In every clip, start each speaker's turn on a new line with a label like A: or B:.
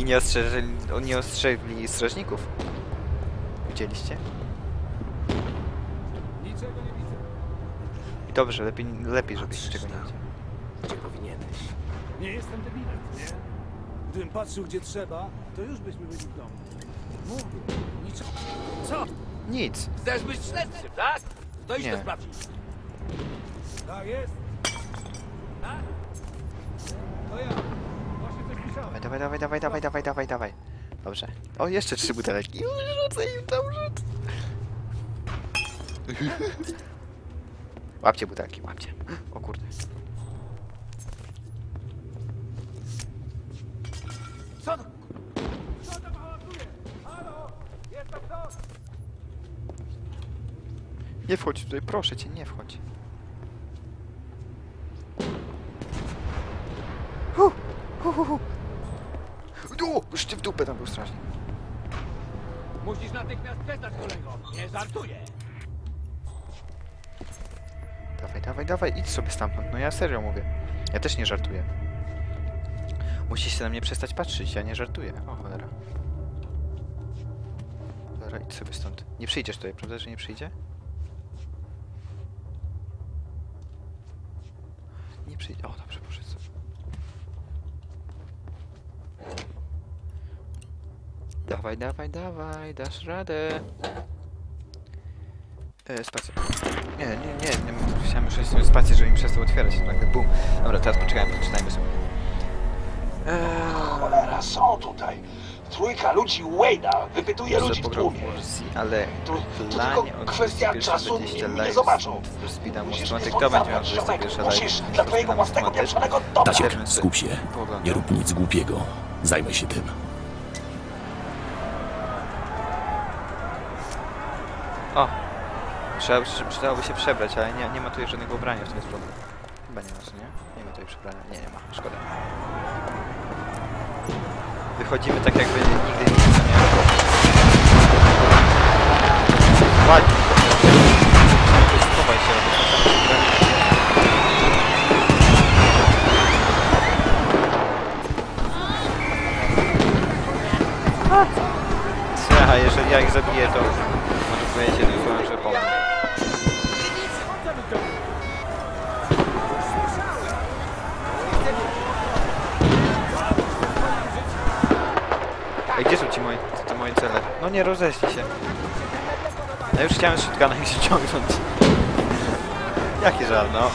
A: I nie ostrzeżeli, nie ostrzegli strażników. Widzieliście?
B: Niczego nie widzę.
A: I dobrze, lepiej, lepiej żeby się czego nie widział.
C: Gdzie powinieneś?
B: Nie jestem debilem, nie? Gdybym patrzył gdzie trzeba, to już byśmy byli w domu. Mówię, niczego... Co?
A: Nic.
C: Chcesz być śledczym, tak? To idź
A: Nie.
C: to sprawdzić.
B: Tak jest? Tak? To ja. Pisałem.
A: Dawaj, dawaj, dawaj, dawaj, dawaj, dawaj, dawaj. Dobrze. O, jeszcze trzy butelki. Już Rzucę im tam rzut. Łapcie butelki, łapcie. O kurde.
C: Co to?
B: Co tam hałasuje? Halo? Jest tam ktoś?
A: Nie wchodź tutaj, proszę cię, nie wchodź. Hu, hu, hu, hu. Du, już cię w dupę tam był strasznie.
C: Musisz natychmiast kolego. Nie żartuję.
A: Dawaj, dawaj, dawaj, idź sobie stamtąd. No ja serio mówię. Ja też nie żartuję. Musisz się na mnie przestać patrzeć, ja nie żartuję. O cholera. Cholera, idź sobie stąd. Nie przyjdziesz tutaj, prawda, że nie przyjdzie? Nie przyjdzie. O, dobrze, poszedł sobie. Dawaj, dawaj, dawaj, dasz radę. E, spacja. Nie, nie, nie, nie, chciałem już sobie spację, żeby mi przestał otwierać, to nagle bum. Dobra, teraz poczekajmy, poczytajmy sobie. Eee,
D: Cholera, są tutaj. Trójka ludzi Wade'a wypytuje
A: Może
D: ludzi w tłumie.
A: Warsy, ale
D: To- to tylko kwestia
A: 21
D: czasu,
A: do 20
D: nie- nie
A: live
D: zobaczą.
A: Speeda
D: Musisz mnie
A: To będzie miał
D: zabrać, ziomek.
A: 21 live
D: Musisz dla twojego własnego pieprzonego
A: Zobaczymy,
E: skup się. Nie rób nic głupiego. Zajmę się tym.
A: Trzeba, przy- przydałoby się przebrać, ale nie, nie ma tutaj żadnego ubrania w tym jest problem. Chyba nie ma, nie? Nie ma tutaj przebrania. Nie, nie ma. Szkoda. Wychodzimy tak jakby nigdy nic nie miało. Ładnie. Schowaj się, robię. A jeżeli ja ich zabiję, to nie, roześlij się. Ja już chciałem shotguna ich ściągnąć. Jaki żal, no.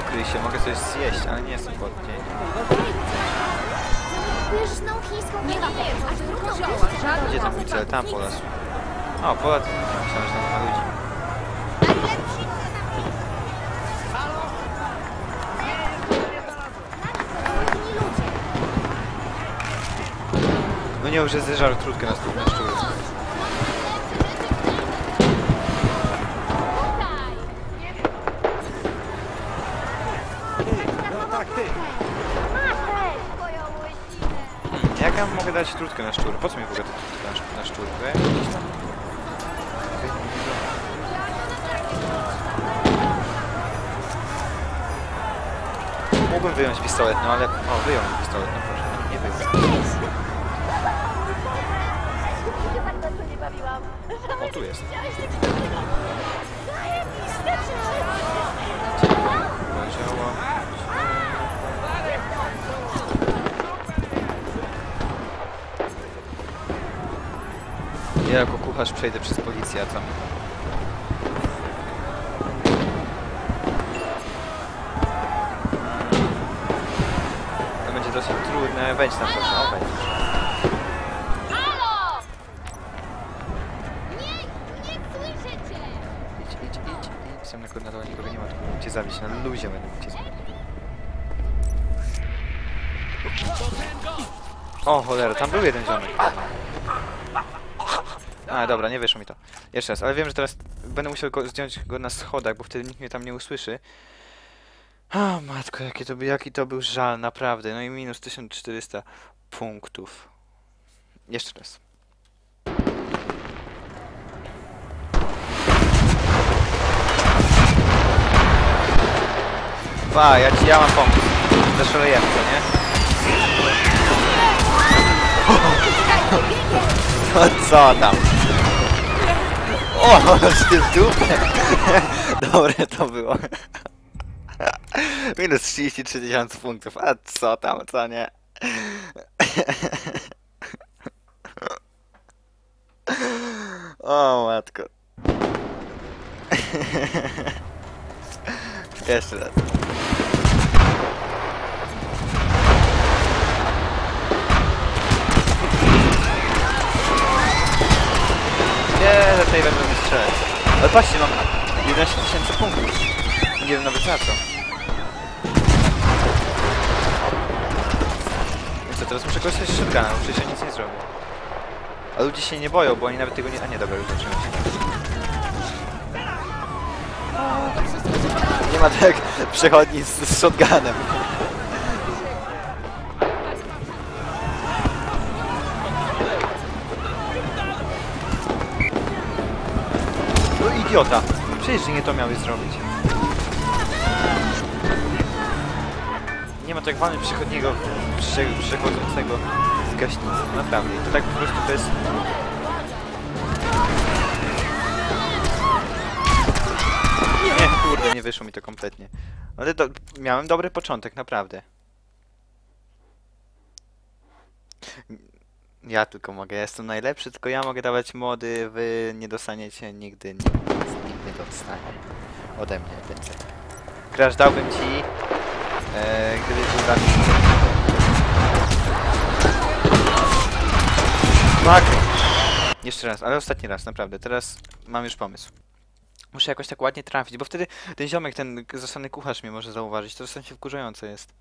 A: Ukryj się, mogę coś zjeść, ale nie jestem
F: trudno wierzyć,
A: Gdzie tam mój cel? Tam po lasu. O, po lasu. Myślałem, że tam Nie, już jest zeżar trutkę na stół na szczury.
F: Łysinę.
A: Jak ja mogę dać trutkę na szczury? Po co mi w ogóle ta trutka na, sz- na szczury? Mógłbym wyjąć pistolet, no ale... O, wyjął mi pistolet, no
F: tu
A: jest. Ja jako kucharz przejdę przez policję, a tam... To będzie dosyć trudne. Wejdź tam proszę, o wejdź. Na luzie będę zabić. O cholera, tam był jeden ziomek. A, dobra, nie wyszło mi to. Jeszcze raz, ale wiem, że teraz będę musiał go, zdjąć go na schodach, bo wtedy nikt mnie tam nie usłyszy. O matko, jaki to, jaki to był żal, naprawdę. No i minus 1400 punktów. Jeszcze raz. Pa, ja ci, ja mam pomysł. Zaszalejemy, co nie? No co tam? O, ty w dupę. Dobre to było. Minus 33 tysiące punktów, a co tam, co nie? O matko. Jeszcze raz. Tej będę strzelać. Ale patrzcie, mam 11 tysięcy punktów. Nie wiem nawet za co. I co, teraz muszę korzystać z shotguna, bo przecież ja nic nie zrobię. A ludzie się nie boją, bo oni nawet tego nie... A nie, dobra, już się. Nie ma tak przechodni z, z shotgunem. Idiota! Przecież nie to miałeś zrobić. Nie ma tak walny przechodniego, prze, przechodzącego z gaśnicy. Naprawdę. I to tak po prostu bez... Nie, kurde, nie wyszło mi to kompletnie. Ale do, miałem dobry początek, naprawdę. Ja tylko mogę, ja jestem najlepszy, tylko ja mogę dawać mody, wy nie dostaniecie nigdy, nikt, nikt nie dostanie ode mnie więcej. Crash dałbym ci, e, gdyby był dla mnie... Tak! Jeszcze raz, ale ostatni raz, naprawdę, teraz mam już pomysł. Muszę jakoś tak ładnie trafić, bo wtedy ten ziomek, ten zasany kucharz mnie może zauważyć, to dosyć wkurzające jest.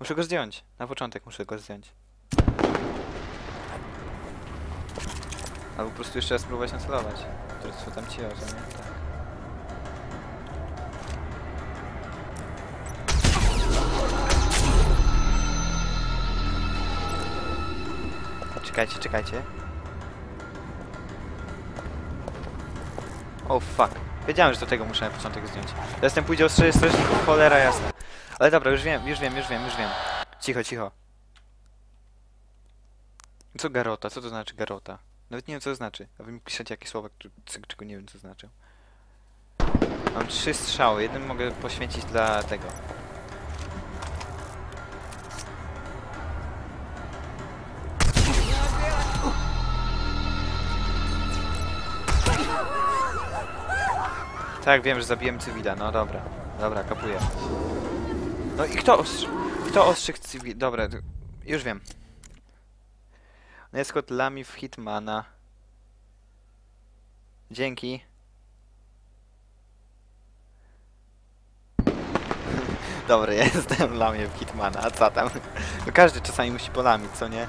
A: Muszę go zdjąć, na początek muszę go zdjąć. Albo po prostu jeszcze raz spróbować nacelować. Co tam ci o co nie? Tak. Czekajcie, czekajcie. Oh fuck. Wiedziałem, że do tego muszę na początek zdjąć. Teraz ten pójdzie o strażników, cholera jasna. Ale dobra, już wiem, już wiem, już wiem, już wiem. Cicho, cicho. Co garota? Co to znaczy garota? Nawet nie wiem co to znaczy. A wy mi piszecie jakieś słowa, czego nie wiem co znaczy. Mam trzy strzały. Jeden mogę poświęcić dla tego. Tak, wiem, że zabiłem cywila. No dobra. Dobra, kapuję. No i kto ostrz... Kto ostrzegł cywil... Dobra, już wiem. Neskot Lami w Hitmana. Dzięki. Dobry, jestem Lamie w Hitmana, a co tam? No każdy czasami musi polamić, co nie?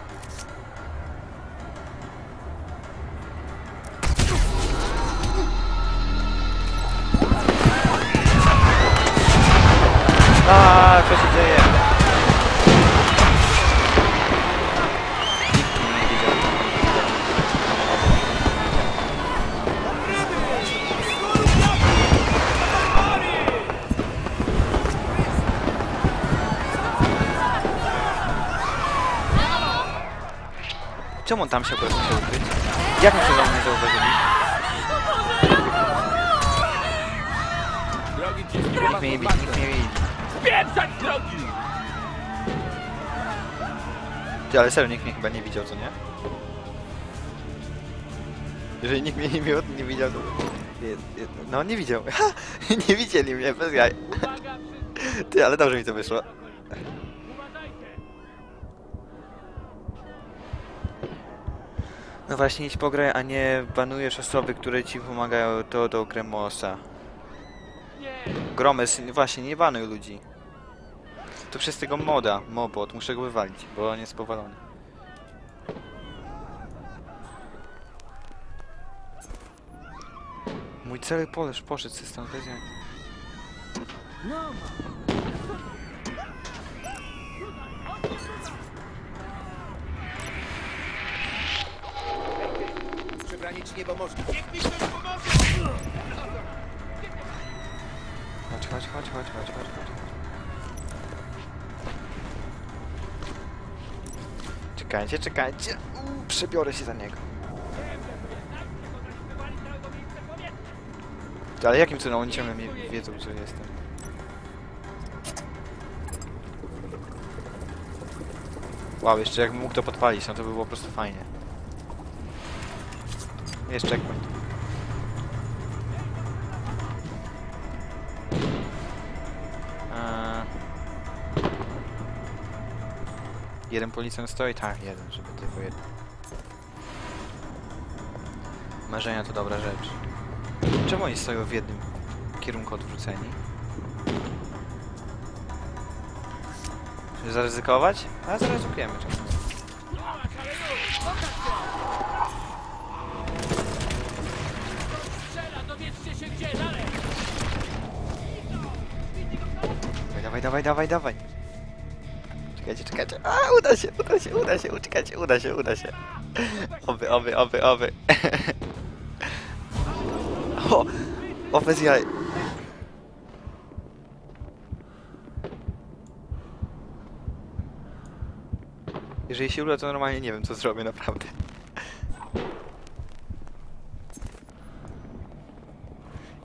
A: Czemu on tam się akurat musiał ukryć? Jak mi się tam nie zauważyli? Nikt mnie nie widzi, nikt mnie nie widzi.
C: Spieprzać drogi!
A: Ty, ale serio, nikt mnie chyba nie widział, co nie? Jeżeli nikt mnie nie, miał, nie widział, to... No, nie widział. Ha! Nie widzieli mnie, bez jaj. Ty, ale dobrze mi to wyszło. No właśnie, idź pograj, a nie banujesz osoby, które ci pomagają to do Gremosa.
C: Nie!
A: Gromes, właśnie, nie banuj ludzi. To przez tego moda, mobot, muszę go wywalić, bo on jest powalony. Mój cały poleż poszedł ze stąd, bez jaj. Chodź, chodź, chodź, chodź, chodź, chodź, chodź. Czekajcie, czekajcie. Uuu, przebiorę się za niego. Ale jakim cudem oni ciągle mnie wiedzą, że jestem? Wow, jeszcze jakbym mógł to podpalić, no to by było po prostu fajnie. Jest checkpoint. Eee... Jeden policjant stoi? Tak, jeden, żeby tylko jeden. Marzenia to dobra rzecz. Czemu oni stoją w jednym kierunku odwróceni? Czy zaryzykować? A zaryzykujemy czasem. Dawaj, dawaj, dawaj. Czekajcie, czekajcie. A, uda się, uda się, uda się, uciekajcie, uda się, uda się. Oby, oby, oby, oby. O, o bez jaj. Jeżeli się uda, to normalnie nie wiem, co zrobię, naprawdę.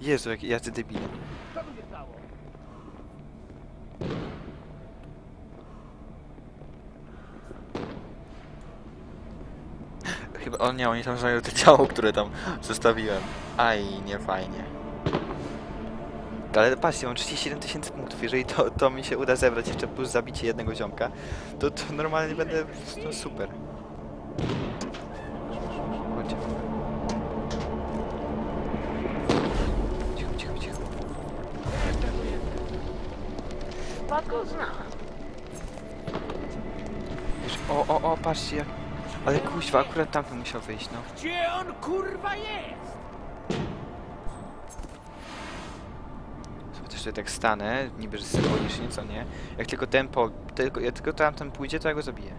A: Jezu, jak jacy debile.
C: Co tu się stało?
A: Chyba, o nie, oni tam znają to ciało, które tam zostawiłem. Aj, nie fajnie. Ale patrzcie, mam 37 tysięcy punktów. Jeżeli to, to mi się uda zebrać jeszcze plus zabicie jednego ziomka, to, to normalnie będę no, super. Chodźcie. Cicho, cicho, cicho. Wiesz, O, o, o, patrzcie jak... Ale kuźwa, akurat tamten musiał wyjść, no.
C: Gdzie on kurwa jest?
A: Sobie też tutaj tak stanę, niby że symbolicznie, co nie? Jak tylko ten po... Tylko, jak tylko tamten pójdzie, to ja go zabiję.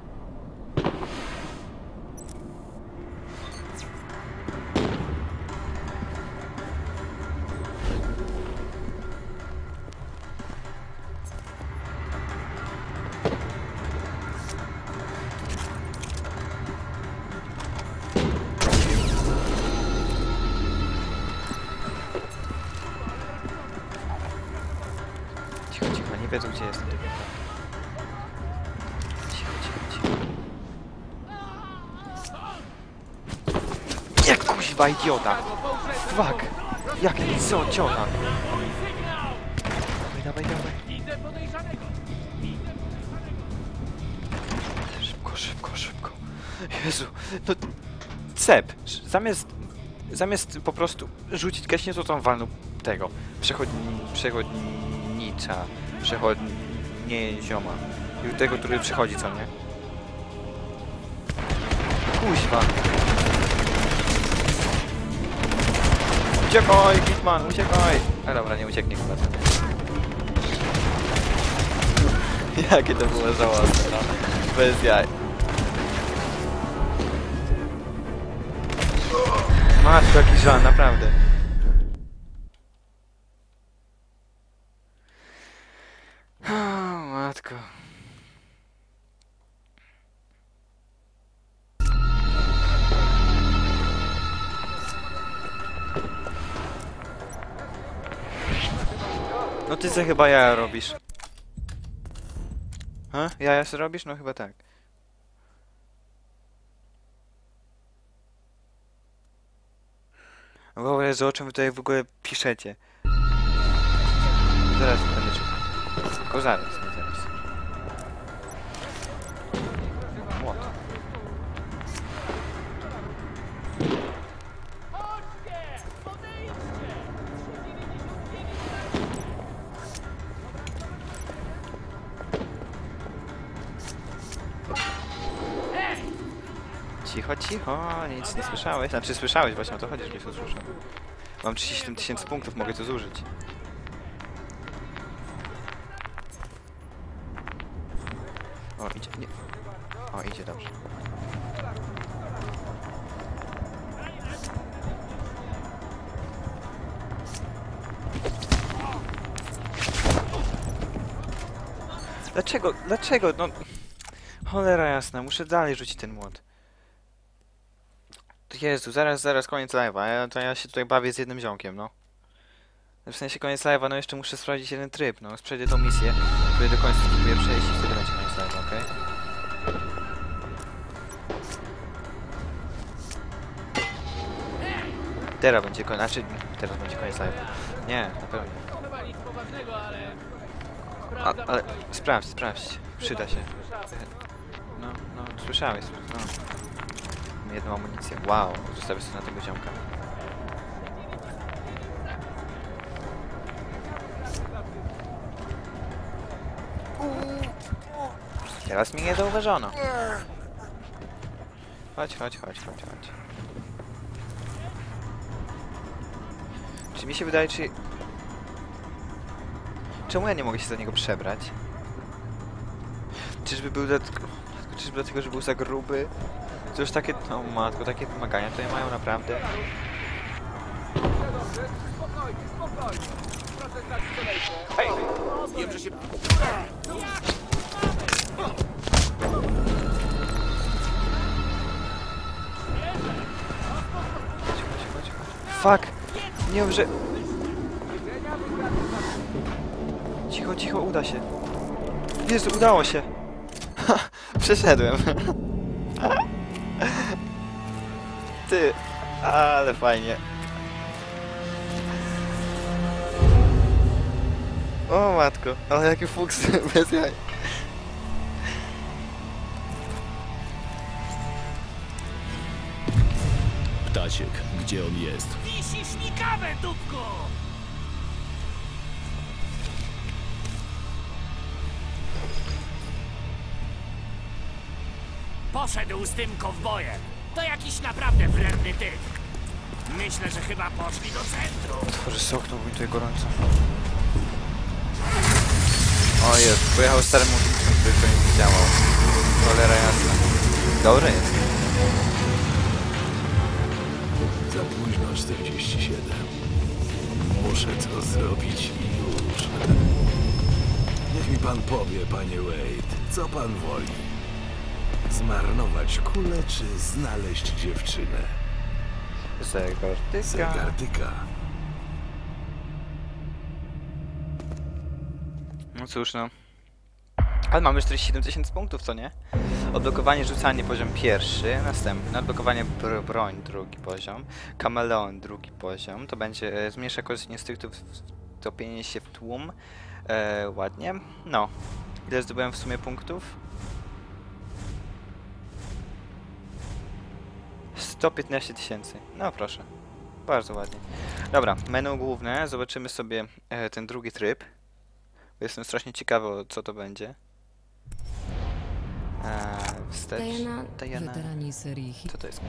A: Jak kuźwa idiota! Fuck! Jak, co, ciota? Dawaj, dawaj, dawaj. Szybko, szybko, szybko. Jezu, no... Cep, zamiast... Zamiast po prostu rzucić gaśnicę, to tam walnął tego. Przechodni... Przechodnicza. Przechodni... Nie zioma. I Tego, który przychodzi, co nie? Kuźwa. Uciekaj, Hitman, uciekaj! A dobra, nie ucieknie chyba. Jakie to było żałosne, no. Bez jaj. Matko, jaki żal, naprawdę. Matko. Chyba ja robisz? Ha? Jaja se robisz? No chyba tak. W ogóle z o czym wy tutaj w ogóle piszecie? Zaraz będę czytał. O zaraz, Cicho, cicho, nic nie słyszałeś. Znaczy słyszałeś właśnie o to chodzi, że nie usłyszał. Mam 37 tysięcy punktów, mogę to zużyć. O, idzie, nie. O, idzie dobrze. Dlaczego? Dlaczego? No... Cholera jasna, muszę dalej rzucić ten młot. Jezu, zaraz, zaraz, koniec live'a. Ja, to ja się tutaj bawię z jednym ziomkiem, no. W sensie koniec live'a, no jeszcze muszę sprawdzić jeden tryb, no. Przejdę tą misję, który do końca spróbuję przejść i wtedy będzie koniec live'a, okej? Teraz będzie koniec, znaczy teraz będzie koniec live'a. Nie, na pewno.
C: Ale...
A: A, ale sprawdź, sprawdź. Przyda się. No, no, słyszałeś, no. Jedną amunicję. Wow, zostawię sobie na tego ziomka. Teraz mnie nie zauważono. Chodź, chodź, chodź, chodź, chodź. Czy mi się wydaje, czy... Czemu ja nie mogę się za niego przebrać? Czyżby był dlatego... Czyżby dlatego, że był za gruby? Już takie... No matko, takie wymagania tutaj mają naprawdę.
C: Kolejkę.
D: Wiem, że się...
A: Fuck! Nie mów, że... Cicho, cicho, uda się. Jezu, udało się. Przeszedłem. Ty, ale fajnie. O matko, ale jaki fuks bez jaj.
E: Ptasiek, gdzie on jest?
G: Wisisz mi kawę, dupku! Poszedł z tym kowbojem. To jakiś naprawdę wredny typ. Myślę, że chyba poszli do centrum.
A: Tworzy soknął, bo mi tutaj gorąco. O jest, pojechał starym multiplem, który to nie działał. Cholera jasna. Dobry jest.
E: Za późno 47. Muszę to zrobić i już. Niech mi pan powie, panie Wade, co pan woli? Zmarnować kulę czy znaleźć dziewczynę?
A: Zegartyka.
E: Zegartyka.
A: No cóż no. Ale mamy 47 tysięcy punktów, co nie? Odblokowanie rzucanie poziom pierwszy, następny. Odblokowanie br broń drugi poziom. Kameleon drugi poziom. To będzie e, zmniejsza korzyść instynktów, topienie się w tłum. E, ładnie. No. Ile zdobyłem w sumie punktów? 115 tysięcy. No proszę. Bardzo ładnie. Dobra, menu główne. Zobaczymy sobie e, ten drugi tryb. Jestem strasznie ciekawy, co to będzie. Eee, wstecz.
F: Diana,
A: Diana.
H: Weterani serii hit
A: Co to jest?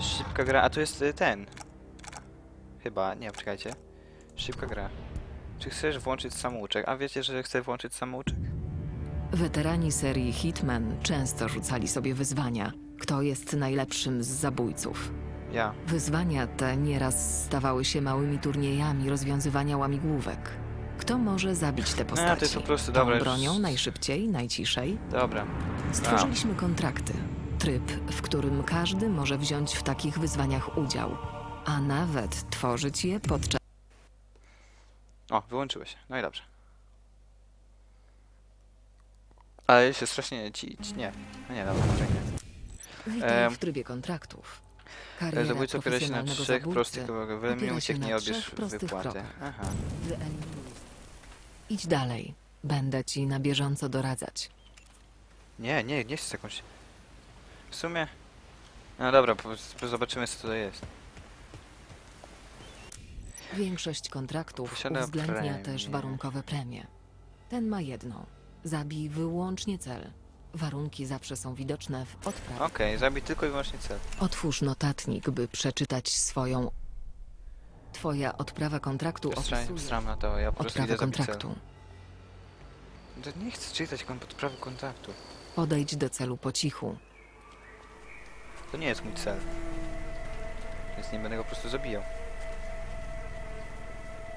A: Szybka gra, a to jest y, ten. Chyba, nie, czekajcie. Szybka gra. Czy chcesz włączyć samouczek? A wiecie, że chcę włączyć samouczek?
H: Weterani serii Hitman często rzucali sobie wyzwania. Kto jest najlepszym z zabójców?
A: Ja.
H: Wyzwania te nieraz stawały się małymi turniejami rozwiązywania łamigłówek. Kto może zabić te postaci?
A: No, to jest po prostu
H: Tą
A: dobre,
H: bronią najszybciej, najciszej?
A: Dobra.
H: Stworzyliśmy kontrakty. Tryb, w którym każdy może wziąć w takich wyzwaniach udział, a nawet tworzyć je podczas
A: O, wyłączyło się. No i dobrze. Ale się strasznie ci, ci nie. No nie, dobra, nie.
H: Witaj
A: Em,
H: w trybie kontraktów. Kariera
A: Zabójca opiera się na trzech prostych wyeliminuj
H: opiera się prostych
A: wypłatę.
H: krokach.
A: Aha.
H: Wyeliminuj. Idź dalej. Będę ci na bieżąco doradzać.
A: Nie, nie, nie chcę jakąś... W sumie... No dobra, zobaczymy co to jest.
H: Większość kontraktów
A: Posiada
H: uwzględnia
A: premie.
H: też warunkowe premie. Ten ma jedną. Zabij wyłącznie cel. Warunki zawsze są widoczne w odprawie.
A: Okej, zabij tylko i wyłącznie cel.
H: Otwórz notatnik, by przeczytać swoją... Twoja odprawa kontraktu opisuje
A: stram na to, ja po prostu
H: odprawę
A: idę zabić cel.
H: kontraktu.
A: To Nie chcę czytać kon- podprawy kontaktu.
H: Podejdź do celu po cichu.
A: To nie jest mój cel. Więc nie będę go po prostu zabijał.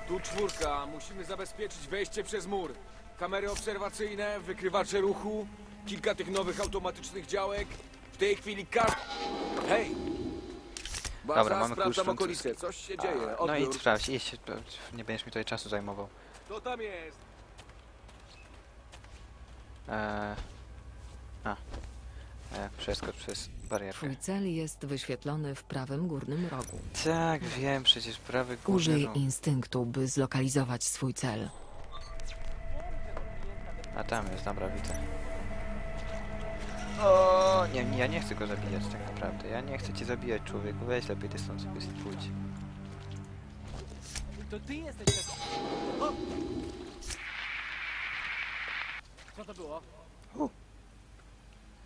C: Tu czwórka, musimy zabezpieczyć wejście przez mur. Kamery obserwacyjne, wykrywacze ruchu, kilka tych nowych automatycznych działek. W tej chwili każdy... Hej! Baza,
A: Dobra, mamy klucz
C: sprawdzam okolice, coś się dzieje.
A: No i
C: Odbiór.
A: sprawdź, idź, nie będziesz mi tutaj czasu zajmował.
C: Kto tam jest?
A: Eee... A. E, przeskocz przez barierkę.
H: Twój cel jest wyświetlony w prawym górnym rogu.
A: Tak, wiem, przecież prawy górny
H: Użyj
A: róg.
H: instynktu, by zlokalizować swój cel.
A: A tam jest, dobra, widzę. O, nie, nie, ja nie chcę go zabijać tak naprawdę. Ja nie chcę cię zabijać, człowieku. Weź lepiej ty stąd sobie pójdź.
B: To ty jesteś O! Co to było?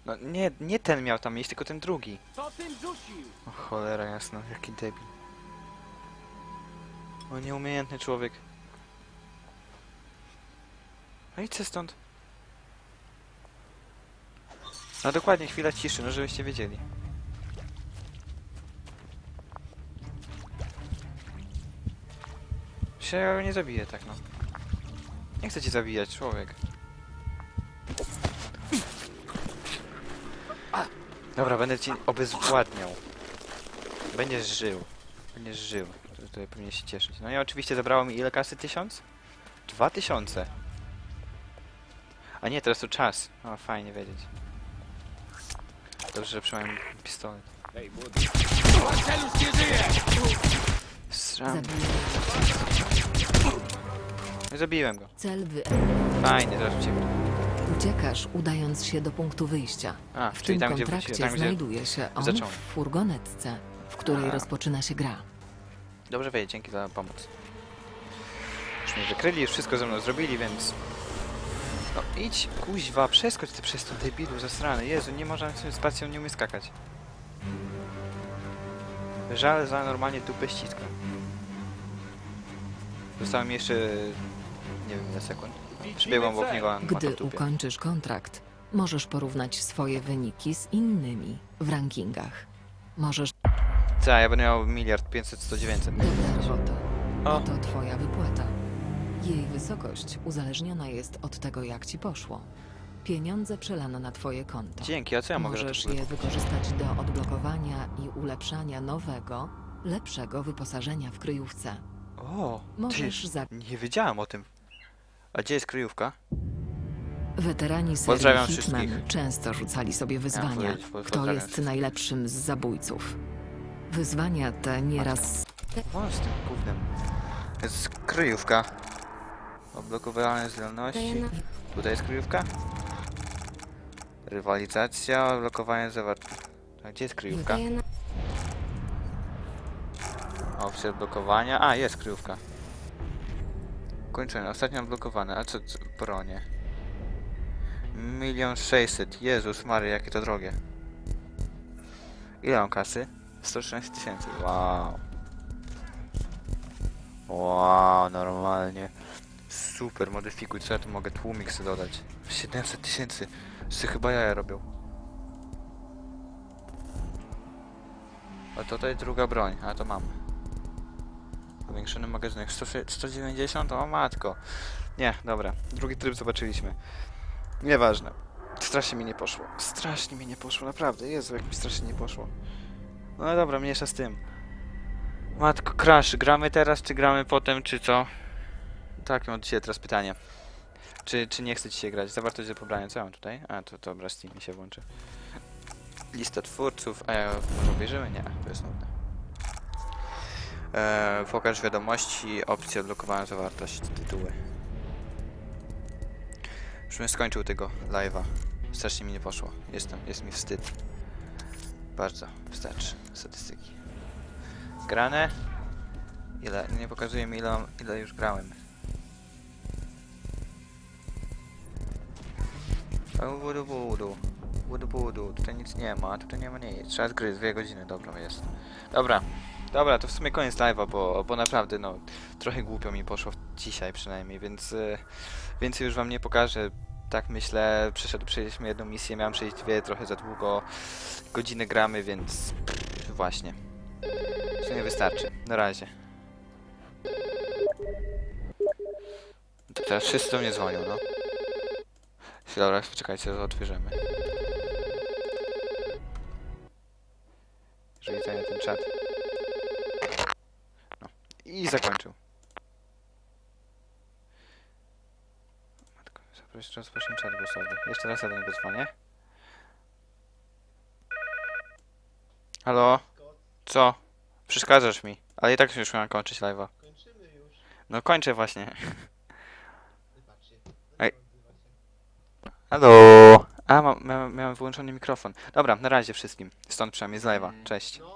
A: No nie, nie ten miał tam iść, tylko ten drugi.
B: Co tym rzucił?
A: O cholera jasna, jaki debil. O nieumiejętny człowiek. No idźcie stąd. No dokładnie, chwila ciszy, no żebyście wiedzieli. Się nie zabiję tak no. Nie chcę cię zabijać, człowiek. Dobra, będę ci obezwładniał. Będziesz żył. Będziesz żył. To Tutaj powinien się cieszyć. No i oczywiście zabrało mi ile kasy? Tysiąc? Dwa tysiące. A nie, teraz to czas. O, fajnie wiedzieć. Dobrze, że przynajmniej pistolet. Sram. Zabiłem go.
H: cel wy...
A: Fajnie, zaraz uciekł.
H: Uciekasz, udając się do punktu wyjścia.
A: A,
H: W
A: czyli
H: tym
A: tam gdzie,
H: kontrakcie
A: wróciłem, tam gdzie...
H: znajduje się on
A: zacząłem.
H: w furgonetce, w której
A: A.
H: rozpoczyna się gra.
A: Dobrze wiedzieć, dzięki za pomoc. Już mnie wykryli, już wszystko ze mną zrobili, więc... Idź, kuźwa, przeskocz ty przez to debilu zasrany. Jezu, nie można z spacją nie umie skakać. Żal za normalnie dupę ściska. Zostało mi jeszcze... nie wiem ile sekund. Przybiegłem obok niego,
H: Gdy
A: to
H: ukończysz kontrakt, możesz porównać swoje wyniki z innymi w rankingach. Możesz
A: Co, ja będę miał miliard 500, 100, 900.
H: Dobra robota.
A: O.
H: Oto twoja wypłata. Jej wysokość uzależniona jest od tego, jak ci poszło. Pieniądze przelano na twoje konto.
A: Dzięki, a co ja mogę za to
H: Możesz je wykorzystać do odblokowania i ulepszania nowego, lepszego wyposażenia w kryjówce.
A: O,
H: Możesz za...
A: nie wiedziałem o tym. A gdzie jest kryjówka?
H: Weterani
A: Pozdrawiam
H: serii Hitman
A: wszystkich.
H: często rzucali sobie wyzwania,
A: powiedzieć, po-
H: kto
A: pozdrawiam
H: jest
A: wszystkich.
H: najlepszym z zabójców. Wyzwania te nieraz
A: O, z tym gównem. Jest kryjówka. Odblokowane zdolności. Tutaj jest kryjówka. Rywalizacja, odblokowanie zawartości. A gdzie jest kryjówka? Opcja odblokowania. A, jest kryjówka. Kończone, ostatnio odblokowane. A co, co bronie? Milion sześćset. Jezus Mary, jakie to drogie. Ile mam kasy? 113 tysięcy. Wow. Wow, normalnie. Super, modyfikuj, co ja tu mogę tłumik sobie dodać? 700 tysięcy. Sy chyba jaja robią. A tutaj druga broń, a to mam. Powiększony magazynek 100, 190, o matko. Nie, dobra, drugi tryb zobaczyliśmy. Nieważne. Strasznie mi nie poszło. Strasznie mi nie poszło, naprawdę. Jezu, jak mi strasznie nie poszło. No dobra, mniejsza z tym. Matko, Crash, gramy teraz, czy gramy potem, czy co? Tak, mam dzisiaj teraz pytanie. Czy, czy nie chce ci się grać? Zawartość do pobrania, co mam tutaj? A, to dobra, Steam mi się włączy. Lista twórców, a ja może obejrzymy? Nie, to jest nudne. Eee, pokaż wiadomości, opcje odblokowania zawartość, tytuły. Już bym skończył tego live'a. Strasznie mi nie poszło. Jestem, jest mi wstyd. Bardzo, wystarczy. Statystyki. Grane? Ile? Nie pokazuje mi ile, ile już grałem. O, Wudu wudu. Wudu wudu. Tutaj nic nie ma, tutaj nie ma nic. Trzeba gry, dwie godziny, dobra jest. Dobra. Dobra, to w sumie koniec live'a, bo, bo naprawdę no trochę głupio mi poszło dzisiaj przynajmniej, więc y, więcej już wam nie pokażę. Tak myślę, przeszedł, przejęliśmy jedną misję, miałem przejść dwie, trochę za długo. Godzinę gramy, więc pff, właśnie. W sumie wystarczy. Na razie. To teraz wszyscy do mnie dzwonią, no. Dobra, poczekajcie, to odbierzemy. Jeżeli zajmę ten czat. No. I zakończył. Matko, zaproś- Rozpocznij czat głosowy. Jeszcze raz ja do niego dzwonię. Halo? Co? Przeszkadzasz mi. Ale i tak już miałem kończyć live'a. No kończę właśnie. Halo? A, mam, miałem, miałem wyłączony mikrofon. Dobra, na razie wszystkim. Stąd przynajmniej z live'a. Cześć.
I: No,